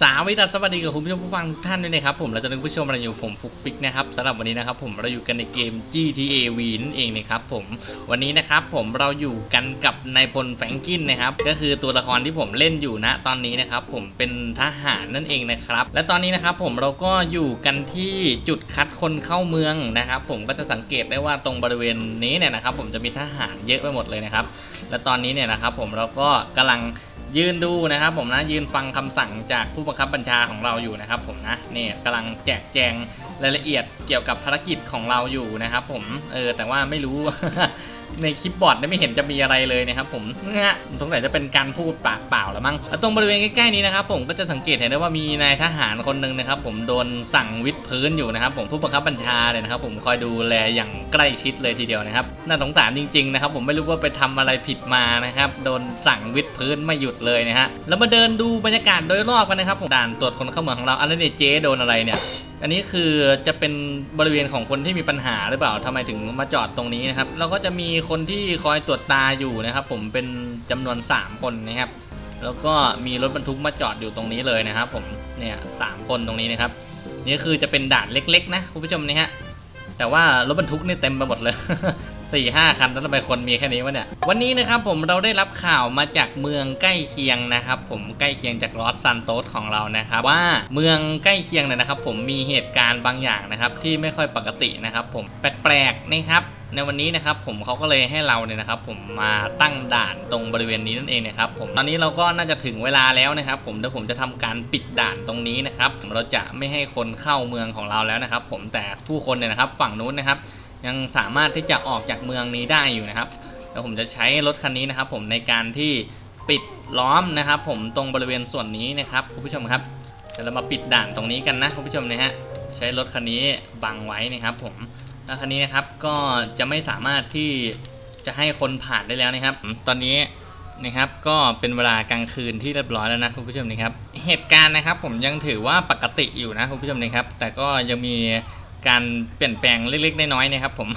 สาวิตาสวัสดีกับคุณผู้ชมผู้ฟังทุกท่านด้วยนะครับผมเราจะนึกผู้ชมอะไรอยู่ผมฟุกฟิกนะครับสำหรับวันนี้นะครับผมเราอยู่กันในเกม GTA V นั่นเองนะครับผมวันนี้นะครับผมเราอยู่กันกับนายพลแฟรงกินนะครับก็คือตัวละครที่ผมเล่นอยู่นะตอนนี้นะครับผมเป็นทหารนั่นเองนะครับและตอนนี้นะครับผมเราก็อยู่กันที่จุดคัดคนเข้าเมืองนะครับผมก็จะสังเกตได้ว่าตรงบริเวณนี้เนี่ยนะครับผมจะมีทหารเยอะไปหมดเลยนะครับและตอนนี้เนี่ยนะครับผมเราก็กำลัง ยืนดูนะครับผมนะยืนฟังคำสั่งจากผู้บังคับบัญชาของเราอยู่นะครับผมนะนี่กำลังแจกแจงรายละเอียดเกี่ยวกับภารกิจของเราอยู่นะครับผมเออแต่ว่าไม่รู้ ในคลิปบอร์ดไม่เห็นจะมีอะไรเลยนะครับผมเนะสงสัยจะเป็นการพูดปากเปล่าแล้วมั้งตรงบริเวณใกล้ๆนี้นะครับผมก็จะสังเกตเห็นได้ว่ามีนายทหารคนหนึ่งนะครับผมโดนสั่งวิดพื้นอยู่นะครับผมผู้บังคับบัญชาเลยนะครับผมคอยดูแลอย่างใกล้ชิดเลยทีเดียวนะครับน่าสงสารจริงๆนะครับผมไม่รู้ว่าไปทำอะไรผิดมานะครับโดนสั่งวิดพื้นไม่หยุดเลยนะฮะแล้วมาเดินดูบรรยากาศโดยรอบกันนะครับผมด่านตรวจคนเข้าเมืองของเราอันนี้เนี่ยเจ๊โดนอะไรเนี่ยอันนี้คือจะเป็นบริเวณของคนที่มีปัญหาหรือเปล่าทำไมถึงมาจอดตรงนี้นะครับเราก็จะมีคนที่คอยตรวจตาอยู่นะครับ ผมเป็นจำนวน 3 คนนะครับ แล้วก็มีรถบรรทุกมาจอดอยู่ตรงนี้เลยนะครับ ผมเนี่ยสามคนตรงนี้นะครับนี่คือจะเป็นด่านเล็ก ๆ นะคุณผู้ชมนี่ฮะแต่ว่ารถบรรทุกนี่เต็มไปหมดเลย สี่ห้าคันแล้วทำไมคนมีแค่นี้วะเนี่ย วันนี้นะครับผมเราได้รับข่าวมาจากเมืองใกล้เคียงนะครับผมใกล้เคียงจากลอสซันโตสของเรานะครับว่าเมืองใกล้เคียงเนี่ยนะครับ ผมมีเหตุการณ์บางอย่างนะครับที่ไม่ค่อยปกตินะครับ ผมแปลกๆนะครับในวันนี้นะครับผมเขาก็เลยให้เราเนี่ยนะครับ ผมมาตั้งด่านตรงบริเวณนี้นั่นเองนะครับผมตอนนี้เราก็น่าจะถึงเวลาแล้วนะครับ ผมเดี๋ยวผมจะทำการปิดด่านตรงนี้นะครับเราจะไม่ให้คนเข้าเมืองของเราแล้วนะครับ ผมแต่ผู้คนเนี่ยนะครับฝั่งนู้นนะครับ ยังสามารถที่จะออกจากเมืองนี้ได้อยู่นะครับแล้วผมจะใช้รถคันนี้นะครับ ผมในการที่ปิดล้อมนะครับ ผมตรงบริเวณส่วนนี้นะครับคุณผู้ชมครับเดี๋ยวเรามาปิดด่านตรงนี้กันนะคุณผู้ชมนะฮะใช้รถคันนี้บังไว้นะครับ ผมแล้วคันนี้นะครับก็จะไม่สามารถที่จะให้คนผ่านได้แล้วนะครับ ตอนนี้นะครับก็เป็นเวลากลางคืนที่เรียบร้อยแล้วนะคุณผู้ชมนะครับ เหตุการณ์นะครับผมยังถือว่าปกติอยู่นะคุณผู้ชมนะครับ แต่ก็ยังมี การเปลี่ยนแปลงเล็กๆน้อยๆนะครับ ผม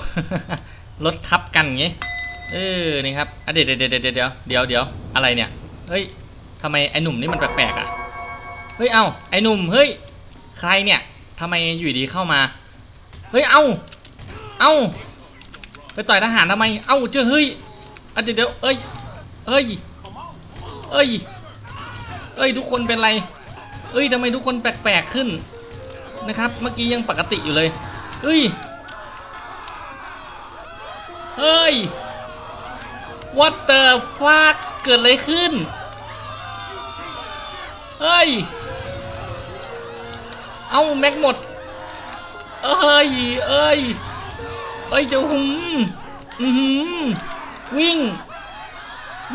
รถทับกันอย่างงี้เออนี่ครับเดี๋ยวเดี๋ยวเดี๋ยวเดี๋ยวเดี๋ยวเดี๋ยวอะไรเนี่ยเฮ้ยทำไมไอ้หนุ่มนี่มันแปลกๆอะเฮ้ยเอ้าไอ้หนุ่มเฮ้ยใครเนี่ยทำไมอยู่ดีเข้ามาเฮ้ยเอ้าเอ้าไปต่อยทหารทำไมเอ้าเจอเฮ้ยเดี๋ยวเดี๋ยวเอ้ยเอ้ยเอ้ยเอ้ยทุกคนเป็นไรเอ้ยทำไมทุกคนแปลกๆขึ้น นะครับ เมื่อกี้ยังปกติอยู่เลยเฮ้ย เฮ้ย what the fuck เกิดอะไรขึ้น เฮ้ย เอ้าแม็กหมด เอ้ย เอ้ย เอ้ยเจะหุมอือหือวิ่ง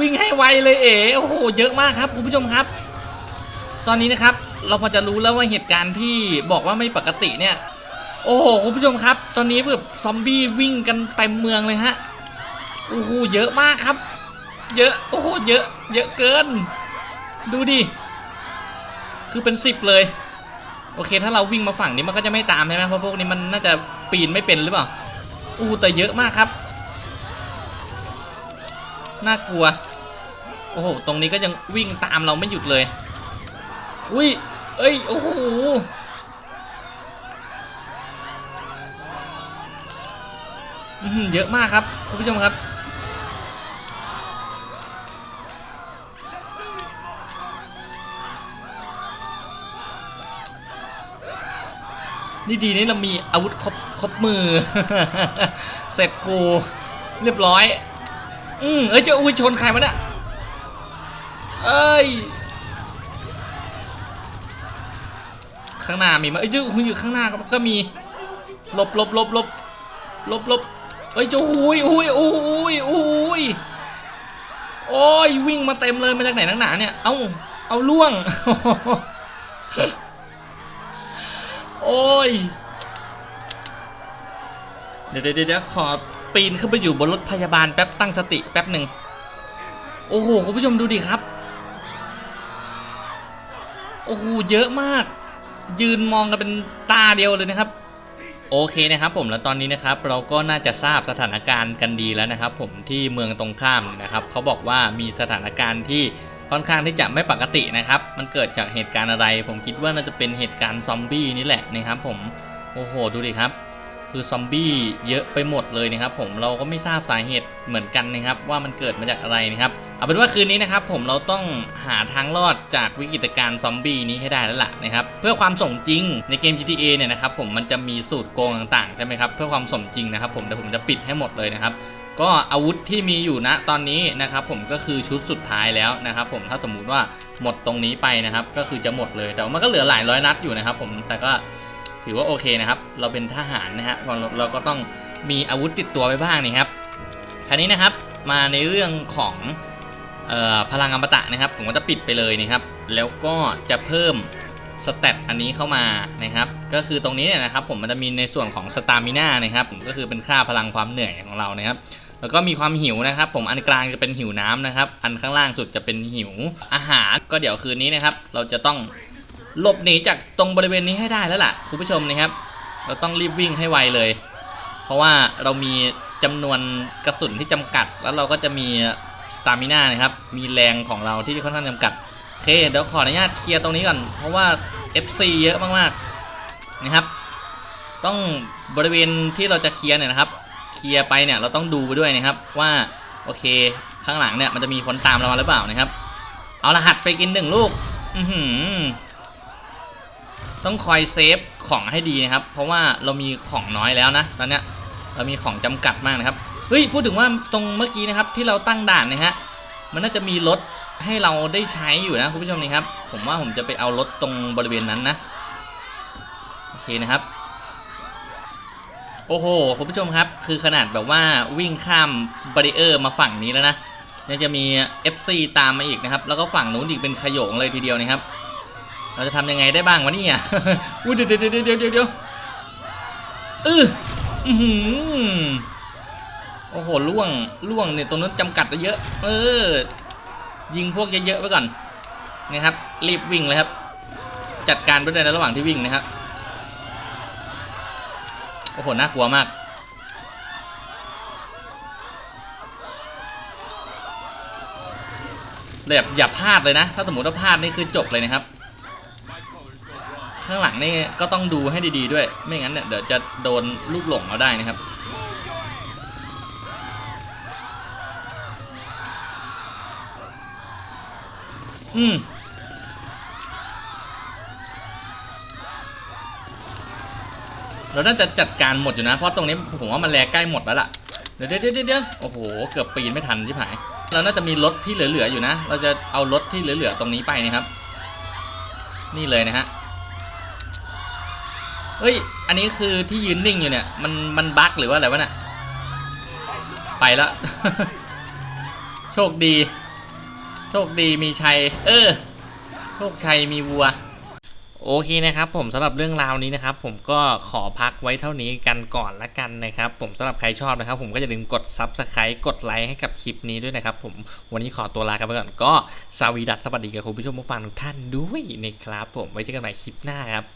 วิ่งให้ไวเลยเอ๋โอ้โห เยอะมากครับ คุณผู้ชมครับ ตอนนี้นะครับเราพอจะรู้แล้วว่าเหตุการณ์ที่บอกว่าไม่ปกติเนี่ย โอ้โหคุณผู้ชมครับ ตอนนี้แบบซอมบี้วิ่งกันเต็มเมืองเลยฮะโอ้โหเยอะมากครับ เยอะโอ้โหเยอะ เยอะเกิน ดูดิคือเป็นสิบเลย โอเค ถ้าเราวิ่งมาฝั่งนี้มันก็จะไม่ตามใช่ไหมเพราะพวกนี้มันน่าจะปีนไม่เป็นหรือเปล่าอู้แต่เยอะมากครับน่ากลัว โอ้โห ตรงนี้ก็ยังวิ่งตามเราไม่หยุดเลย อุ้ย เอ้ย โอ้โห เยอะมากครับ คุณผู้ชมครับ นี่ดีนี่เรามีอาวุธครบครบมือ เสร็จกู เรียบร้อย อืมเอ้ย จะอุ้ยชนใครมาเนี่ยเอ้ย ข้างหน้ามีไหมเอ้ยเจ้าหุยอยู่ข้างหน้าก็ก็มีลบลบลบลบลบลบเอ้ยจ้าหุยหุยอุ้ยอุ้ยโอ้ยวิ่งมาเต็มเลยมาจากไหนนักหนาเนี่ยเอาเอาล่วง โอ้ยเดี๋ยวเดี๋ยวเดี๋ยวขอปีนขึ้นไปอยู่บนรถพยาบาลแป๊บตั้งสติแป๊บหนึ่งโอ้โหคุณผู้ชมดูดิครับ โอ้โหเยอะมาก ยืนมองกันเป็นตาเดียวเลยนะครับ โอเคนะครับผมแล้วตอนนี้นะครับเราก็น่าจะทราบสถานการณ์กันดีแล้วนะครับ ผมที่เมืองตรงข้ามนะครับเขาบอกว่ามีสถานการณ์ที่ค่อนข้างที่จะไม่ปกตินะครับ มันเกิดจากเหตุการณ์อะไร ผมคิดว่าน่าจะเป็นเหตุการณ์ซอมบี้นี่แหละนะครับผมโอ้โหดูดิครับ คือซอมบี้เยอะไปหมดเลยนะครับ ผมเราก็ไม่ทราบสาเหตุเหมือนกันนะครับ ว่ามันเกิดมาจากอะไรนะครับ เอาเป็นว่าคืนนี้นะครับผมเราต้องหาทางรอดจากวิกฤตการณ์ซอมบี้นี้ให้ได้แล้วล่ะนะครับเพื่อความสมจริงในเกม GTA เนี่ยนะครับผมมันจะมีสูตรโกงต่างๆใช่ไหมครับเพื่อความสมจริงนะครับผมเดี๋ยวผมจะปิดให้หมดเลยนะครับก็อาวุธที่มีอยู่ณตอนนี้นะครับผมก็คือชุดสุดท้ายแล้วนะครับผมถ้าสมมุติว่าหมดตรงนี้ไปนะครับก็คือจะหมดเลยแต่มันก็เหลือหลายร้อยนัดอยู่นะครับผมแต่ก็ถือว่าโอเคนะครับเราเป็นทหารนะฮะเราเราก็ต้องมีอาวุธติดตัวไปบ้างนี่ครับคราวนี้นะครับมาในเรื่องของ พลังอมตะนะครับ ผมก็จะปิดไปเลยนะครับ แล้วก็จะเพิ่มสเตตอันนี้เข้ามานะครับ ก็คือตรงนี้เนี่ยนะครับ ผมมันจะมีในส่วนของสตามิน่านะครับก็คือเป็นค่าพลังความเหนื่อยของเรานะครับ แล้วก็มีความหิวนะครับ ผมอันกลางจะเป็นหิวน้ำนะครับ อันข้างล่างสุดจะเป็นหิวอาหาร ก็เดี๋ยวคืนนี้นะครับ เราจะต้องหลบหนีจากตรงบริเวณนี้ให้ได้แล้วล่ะคุณผู้ชมนะครับ เราต้องรีบวิ่งให้ไวเลย เพราะว่าเรามีจำนวนกระสุนที่จำกัด แล้วเราก็จะมี สตามิน่านะครับ มีแรงของเราที่ค่อนข้างจำกัดโอเคเดี๋ยวขออนุญาตเคลียร์ตรงนี้ก่อน เพราะว่า FC เยอะมากๆนะครับ ต้องบริเวณที่เราจะเคลียร์เนี่ยนะครับ เคลียร์ไปเนี่ยเราต้องดูไปด้วยนะครับว่าโอเคข้างหลังเนี่ยมันจะมีคนตามเรามาหรือเปล่านะครับ เอารหัสไปกินหนึ่งลูก อืต้องคอยเซฟของให้ดีนะครับ เพราะว่าเรามีของน้อยแล้วนะ ตอนเนี้ยเรามีของจำกัดมากนะครับ เฮ้ยพูดถึงว่าตรงเมื่อกี้นะครับที่เราตั้งด่านนะฮะมันน่าจะมีรถให้เราได้ใช้อยู่นะคุณผู้ชมนี่ครับ ผมว่าผมจะไปเอารถตรงบริเวณนั้นนะโอเคนะครับ โอ้โหคุณผู้ชมครับ คือขนาดแบบว่าวิ่งข้ามบาริเออร์มาฝั่งนี้แล้วนะยังจะมี FC ตามมาอีกนะครับ แล้วก็ฝั่งนู้นอีกเป็นขยงเลยทีเดียวนะครับ เราจะทำยังไงได้บ้างวะเนี่ยอุ้ยเดี๋ยวเดี๋ยวเดี๋ยวเดี๋ยวเดี๋ยวเอออือหือ อ้โหล่วงล่วงเนี่ยตรงนั้นจำกัดไปเยอะ เออ ยิงพวกเยอะๆไว้ก่อนนะครับ รีบวิ่งเลยครับ จัดการไปในระหว่างที่วิ่งนะครับโอ้โหน่ากลัวมากแบบอย่าพลาดเลยนะ ถ้าสมมติว่าพลาดนี่คือจบเลยนะครับ ข้างหลังนี่ก็ต้องดูให้ดีๆด้วย ไม่งั้นเนี่ยเดี๋ยวจะโดนลูกหลงเอาได้นะครับ อืมเราน่าจะจัดการหมดอยู่นะ เพราะตรงนี้ผมว่ามันแลใกล้หมดแล้วล่ะ เดี๋ยวเดี๋ยวเดี๋ยวโอ้โห เกือบปีนไม่ทันที่ผาย เราน่าจะมีรถที่เหลือๆอยู่นะ เราจะเอารถที่เหลือๆตรงนี้ไปนะครับ นี่เลยนะฮะ เฮ้ย อันนี้คือที่ยืนนิ่งอยู่เนี่ย มันมันบั๊กหรือว่าอะไรวะเนี่ย ไปแล้ว โชคดี ชคดีมีชัย เออ โชคชัยมีวัว โอเคนะครับผมสำหรับเรื่องราวนี้นะครับ ผมก็ขอพักไว้เท่านี้กันก่อนละกันนะครับ ผมสำหรับใครชอบนะครับ ผมก็อย่าลืมกด Subscribe กดไลค์ให้กับคลิปนี้ด้วยนะครับ ผมวันนี้ขอตัวลากันไปก่อนก็สวีดัสสวัสดีกับคุณผู้ชมผู้ฟังทุกท่านด้วยนะครับผมไว้เจอกันใหม่คลิปหน้าครับ